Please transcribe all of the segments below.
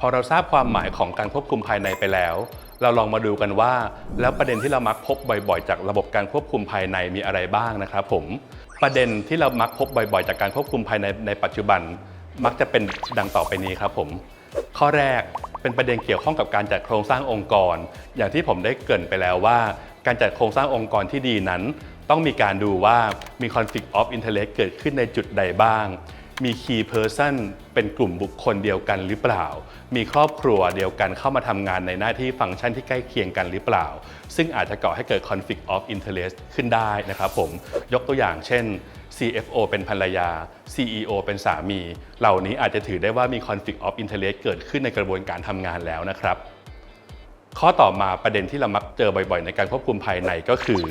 พอเราทราบความหมายของการควบคุมภายในไปแล้ว เราลองมาดูกันว่า แล้วประเด็นที่เรามักพบบ่อยๆ จากระบบการควบคุมภายในมีอะไรบ้างนะครับผมประเด็นที่เรามักพบบ่อยๆ จากการควบคุมภายในในปัจจุบัน มักจะเป็นดังต่อไปนี้ครับผมข้อแรกเป็นประเด็นเกี่ยวข้องกับการจัดโครงสร้างองค์กร อย่างที่ผมได้เกริ่นไปแล้วว่า การจัดโครงสร้างองค์กรที่ดีนั้น ต้องมีการดูว่ามี conflict of interest เกิดขึ้นในจุดใดบ้าง มี key person เป็นกลุ่มบุคคลเดียวกันหรือเปล่า มีครอบครัวเดียวกันเข้ามาทำงานในหน้าที่ฟังก์ชันที่ใกล้เคียงกันหรือเปล่า ซึ่งอาจจะก่อให้เกิด conflict of interest ขึ้นได้นะครับผม ยกตัวอย่างเช่น CFO เป็นภรรยา CEO เป็นสามี เหล่านี้อาจจะถือได้ว่ามี conflict of interest เกิดขึ้นในกระบวนการทำงานแล้วนะครับ ข้อต่อมาประเด็นที่เรามักเจอบ่อย ๆ ในการควบคุมภายในก็คือ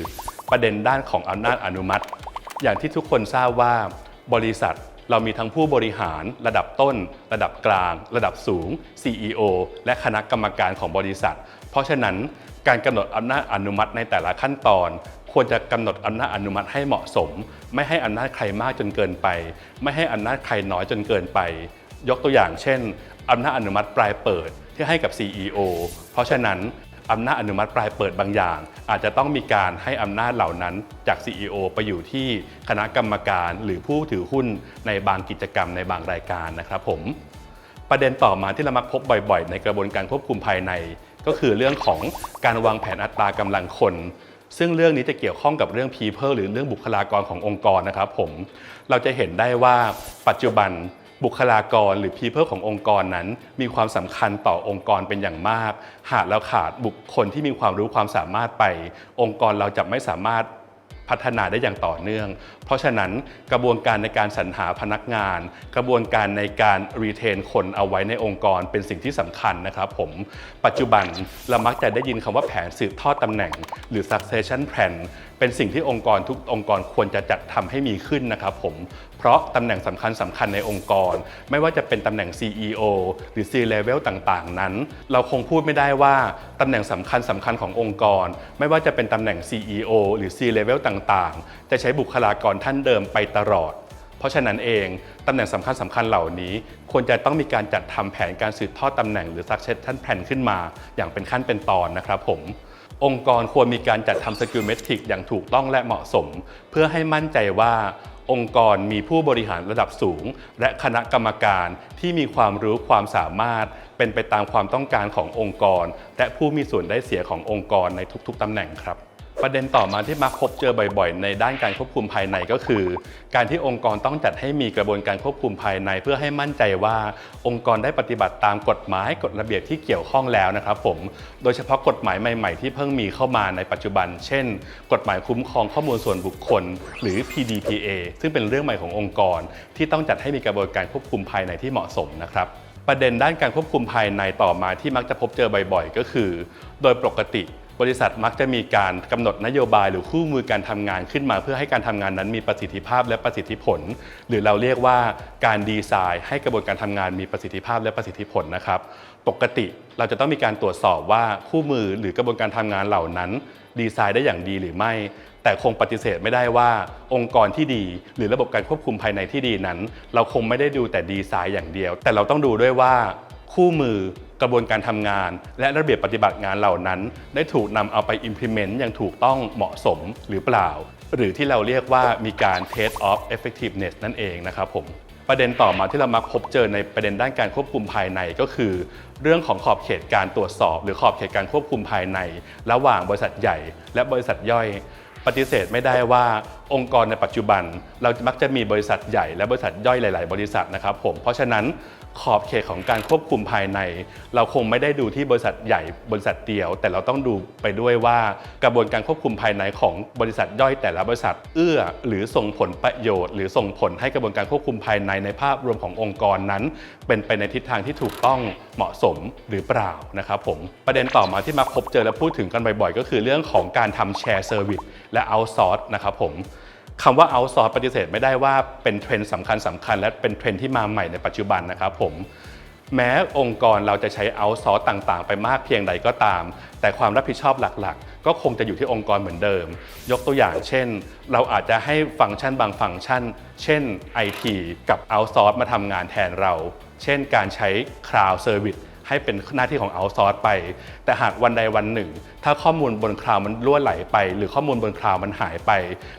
ประเด็นด้านของอำนาจอนุมัติ อย่างที่ทุกคนทราบว่าบริษัท เรามีทั้งผู้บริหารระดับต้น ระดับกลาง ระดับสูง CEO และคณะกรรมการของบริษัท เพราะฉะนั้นการกำหนดอำนาจอนุมัติในแต่ละขั้นตอนควรจะกำหนดอำนาจอนุมัติให้เหมาะสม ไม่ให้อำนาจใครมากจนเกินไป ไม่ให้อำนาจใครน้อยจนเกินไป ยกตัวอย่างเช่นอำนาจอนุมัติปลายเปิดที่ให้กับ CEO เพราะฉะนั้น อำนาจอนุมัติปลายเปิดบางอย่าง อาจจะต้องมีการให้อำนาจเหล่านั้นจาก CEO ไปอยู่ที่คณะกรรมการหรือผู้ถือหุ้นในบางกิจกรรมในบางรายการนะครับผมประเด็นต่อมาที่เรามักพบบ่อยๆ ในกระบวนการควบคุมภายใน ก็คือเรื่องของการวางแผนอัตรากำลังคน ซึ่งเรื่องนี้จะเกี่ยวข้องกับเรื่อง people หรือเรื่องบุคลากรขององค์กรนะครับผมเราจะเห็นได้ว่าปัจจุบัน บุคลากรหรือ people ขององค์กรนั้น มีความสำคัญต่อองค์กรเป็นอย่างมาก หากเราขาดบุคคลที่มีความรู้ความสามารถไป องค์กรเราจะไม่สามารถพัฒนาได้อย่างต่อเนื่อง เพราะฉะนั้นกระบวนการในการสรรหาพนักงาน กระบวนการในการรีเทนคนเอาไว้ในองค์กรเป็นสิ่งที่สำคัญนะครับผม ปัจจุบันเรามักจะได้ยินคำว่าแผนสืบทอดตำแหน่ง หรือ succession plan เป็นสิ่งที่องค์กรทุกองค์กรควรจะจัดทำให้มีขึ้นนะครับผมเพราะตำแหน่งสำคัญสำคัญในองค์กร ไม่ว่าจะเป็นตำแหน่ง CEO หรือ C level ต่างๆ นั้น เราคงพูดไม่ได้ว่าตำแหน่งสำคัญสำคัญขององค์กร ไม่ว่าจะเป็นตำแหน่ง CEO หรือ C level ต่างๆ จะใช้บุคลากรท่านเดิมไปตลอดเพราะฉะนั้นเองตำแหน่งสำคัญสำคัญเหล่านี้ ควรจะต้องมีการจัดทำแผนการสืบทอดตำแหน่งหรือ succession plan ขึ้นมา อย่างเป็นขั้นเป็นตอนนะครับผม องค์กรควรมีการจัดทำสกิลเมทริกอย่างถูกต้องและเหมาะสม เพื่อให้มั่นใจว่าองค์กรมีผู้บริหารระดับสูง และคณะกรรมการที่มีความรู้ความสามารถ เป็นไปตามความต้องการขององค์กร และผู้มีส่วนได้เสียขององค์กรในทุกๆตำแหน่งครับ ประเด็นต่อมาที่มักพบเจอบ่อยๆ ในด้านการควบคุมภายในก็คือ การที่องค์กรต้องจัดให้มีกระบวนการควบคุมภายใน เพื่อให้มั่นใจว่าองค์กรได้ปฏิบัติตามกฎหมายกฎระเบียบที่เกี่ยวข้องแล้วนะครับผมโดยเฉพาะกฎหมายใหม่ๆ ที่เพิ่งมีเข้ามาในปัจจุบัน เช่น กฎหมายคุ้มครองข้อมูลส่วนบุคคล หรือ PDPA ซึ่งเป็นเรื่องใหม่ขององค์กร ที่ต้องจัดให้มีกระบวนการควบคุมภายในที่เหมาะสมนะครับประเด็นด้านการควบคุมภายในต่อมาที่มักจะพบเจอบ่อยๆ ก็คือ โดยปกติ บริษัทมักจะมีการกำหนดนโยบายหรือคู่มือการทำงานขึ้นมา เพื่อให้การทำงานนั้นมีประสิทธิภาพและประสิทธิผล หรือเราเรียกว่าการดีไซน์ ให้กระบวนการทำงานมีประสิทธิภาพและประสิทธิผลนะครับ ปกติเราจะต้องมีการตรวจสอบว่าคู่มือหรือกระบวนการทำงานเหล่านั้น ดีไซน์ได้อย่างดีหรือไม่ แต่คงปฏิเสธไม่ได้ว่า องค์กรที่ดี หรือระบบการควบคุมภายในที่ดีนั้น เราคงไม่ได้ดูแต่ดีไซน์อย่างเดียว แต่เราต้องดูด้วยว่า คู่มือกระบวนการทำงาน และระเบียบปฏิบัติงานเหล่านั้น ได้ถูกนำเอาไป implement อย่างถูกต้องเหมาะสมหรือเปล่า หรือที่เราเรียกว่ามีการ test of effectiveness นั่นเองนะครับผมประเด็นต่อมาที่เรามักพบเจอในประเด็นด้านการควบคุมภายในก็คือ เรื่องของขอบเขตการตรวจสอบ หรือขอบเขตการควบคุมภายใน ระหว่างบริษัทใหญ่ และบริษัทย่อย ปฏิเสธไม่ได้ว่าองค์กรในปัจจุบัน เรามักจะมีบริษัทใหญ่และบริษัทย่อยหลาย ๆ บริษัทนะครับผมเพราะฉะนั้นขอบเขตของการควบคุมภายใน เราคงไม่ได้ดูที่บริษัทใหญ่บริษัทเดียว แต่เราต้องดูไปด้วยว่ากระบวนการควบคุมภายในของบริษัทย่อยแต่ละบริษัทเอื้อ หรือส่งผลประโยชน์ หรือส่งผลให้กระบวนการควบคุมภายในในภาพรวมขององค์กรนั้น เป็นไปในทิศทางที่ถูกต้องเหมาะสมหรือเปล่านะครับผมประเด็นต่อมาที่มาพบเจอและพูดถึงกันบ่อย ๆ ก็คือเรื่องของการทำแชร์เซอร์วิสและเอาซอร์สนะครับผม คำว่า outsource ปฏิเสธไม่ได้ว่าเป็นเทรนด์สำคัญสำคัญและเป็นเทรนด์ที่มาใหม่ในปัจจุบันนะครับผมแม้องค์กรเราจะใช้ outsource ต่างๆ ไปมากเพียงใดก็ตาม แต่ความรับผิดชอบหลักๆ ก็คงจะอยู่ที่องค์กรเหมือนเดิม ยกตัวอย่างเช่น เราอาจจะให้ฟังก์ชันบางฟังก์ชัน เช่น IT กับ outsource มาทำงานแทนเรา เช่นการใช้ cloud service ให้เป็นหน้าที่ของเอาซอร์สไป แต่หากวันใดวันหนึ่ง ถ้าข้อมูลบนคลาวมันล่วไหลไป หรือข้อมูลบนคลาวมันหายไป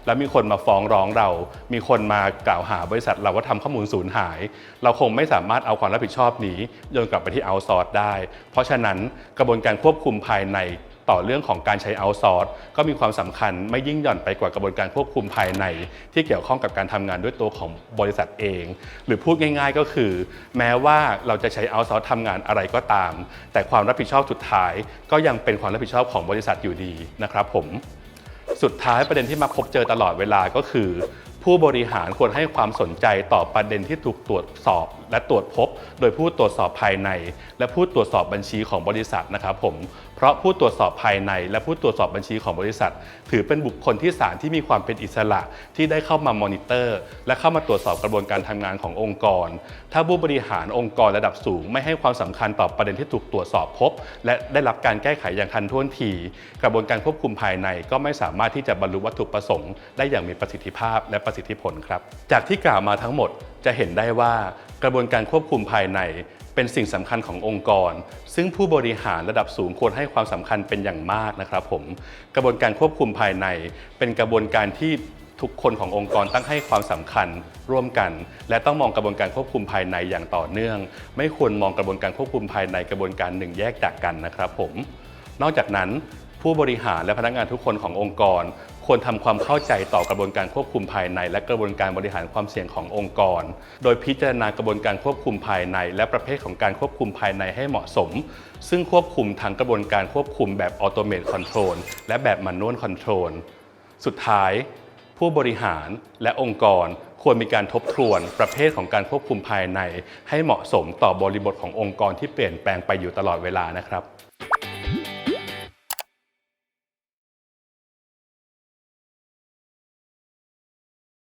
แล้วมีคนมาฟ้องร้องเรา มีคนมากล่าวหาบริษัทเราว่าทำข้อมูลสูญหาย เราคงไม่สามารถเอาความรับผิดชอบนี้โยนกลับไปที่เอาซอร์สได้ เพราะฉะนั้นกระบวนการควบคุมภายใน ต่อเรื่องของการใช้เอาซอร์สก็มีความสำคัญไม่ยิ่งหย่อนไปกว่ากระบวนการควบคุมภายใน ที่เกี่ยวข้องกับการทำงานด้วยตัวของบริษัทเอง หรือพูดง่าย ๆ ก็คือ แม้ว่าเราจะใช้เอาซอร์สทำงานอะไรก็ตาม แต่ความรับผิดชอบสุดท้าย ก็ยังเป็นความรับผิดชอบของบริษัทอยู่ดีนะครับผมสุดท้ายประเด็นที่มักพบเจอตลอดเวลาก็คือ ผู้บริหารควรให้ความสนใจต่อประเด็นที่ถูกตรวจสอบ และตรวจพบ โดยผู้ตรวจสอบภายใน และผู้ตรวจสอบบัญชีของบริษัทนะครับผมเพราะผู้ตรวจสอบภายใน และผู้ตรวจสอบบัญชีของบริษัท ถือเป็นบุคคลที่สามที่มีความเป็นอิสระที่ได้เข้ามามอนิเตอร์ และเข้ามาตรวจสอบกระบวนการทำงานขององค์กร ถ้าผู้บริหารองค์กรระดับสูง ไม่ให้ความสำคัญต่อประเด็นที่ถูกตรวจสอบพบ และได้รับการแก้ไขอย่างทันท่วงที กระบวนการควบคุมภายในก็ไม่สามารถที่จะบรรลุวัตถุประสงค์ ได้อย่างมีประสิทธิภาพและประสิทธิผลครับ จากที่กล่าวมาทั้งหมด จะเห็นได้ว่ากระบวนการควบคุมภายในเป็นสิ่งสำคัญขององค์กร ซึ่งผู้บริหารระดับสูงควรให้ความสำคัญเป็นอย่างมากนะครับผมกระบวนการควบคุมภายใน เป็นกระบวนการที่ทุกคนขององค์กรตั้งให้ความสำคัญร่วมกัน และต้องมองกระบวนการควบคุมภายในอย่างต่อเนื่อง ไม่ควรมองกระบวนการควบคุมภายในกระบวนการหนึ่งแยกจากกันนะครับผมนอกจากนั้นผู้บริหารและพนักงานทุกคนขององค์กร ควรทำความเข้าใจต่อกระบวนการควบคุมภายใน และกระบวนการบริหารความเสี่ยงขององค์กร โดยพิจารณากระบวนการควบคุมภายใน และประเภทของการควบคุมภายในให้เหมาะสม ซึ่งควบคุมทั้งกระบวนการควบคุมแบบออโตเมตคอนโทรลและแบบมันนวลคอนโทรลสุดท้าย ผู้บริหารและองค์กรควรมีการทบทวนประเภทของการควบคุมภายใน ให้เหมาะสมต่อบริบทขององค์กรที่เปลี่ยนแปลงไปอยู่ตลอดเวลานะครับ